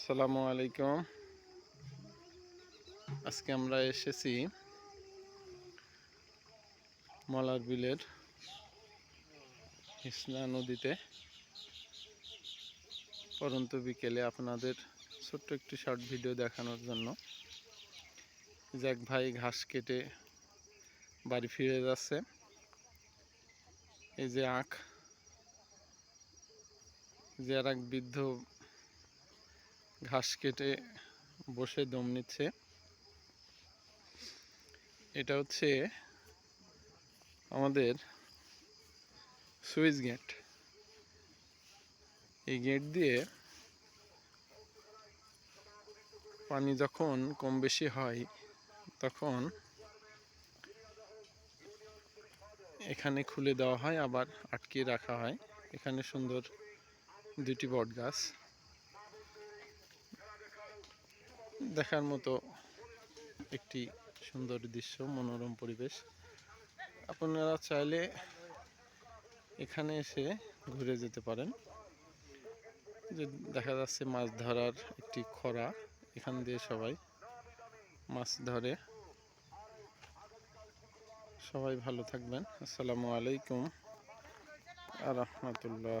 আসসালামু আলাইকুম। আজকে আমরা এসেছি মলার বিলের হিসনা নদীতে। পরন্ত বিকেলে আপনাদের ছোট্ট একটি শর্ট ভিডিও দেখানোর জন্য। জ্যাক ভাই, ঘাস কেটে বাড়ি ফিরে যাচ্ছে। এই যে আখ, যে আর এক বৃদ্ধ ঘাস কেটে বসে দম নিচ্ছে। এটা হচ্ছে আমাদের সুইচ গেট। এই গেট দিয়ে পানি যখন কম বেশি হয়, তখন এখানে খুলে দেওয়া হয়, আবার আটকে রাখা হয়। এখানে সুন্দর দুটি বট গাছ দেখার মতো একটি সুন্দর দৃশ্য, মনোরম পরিবেশ। আপনারা চাইলে এখানে এসে ঘুরে যেতে পারেন। যে দেখা যাচ্ছে মাছ ধরার একটি খরা এখান দিয়ে সবাই মাছ ধরে। সবাই ভালো থাকবেন। আসসালামু আলাইকুম আর রহমতুল্লাহ।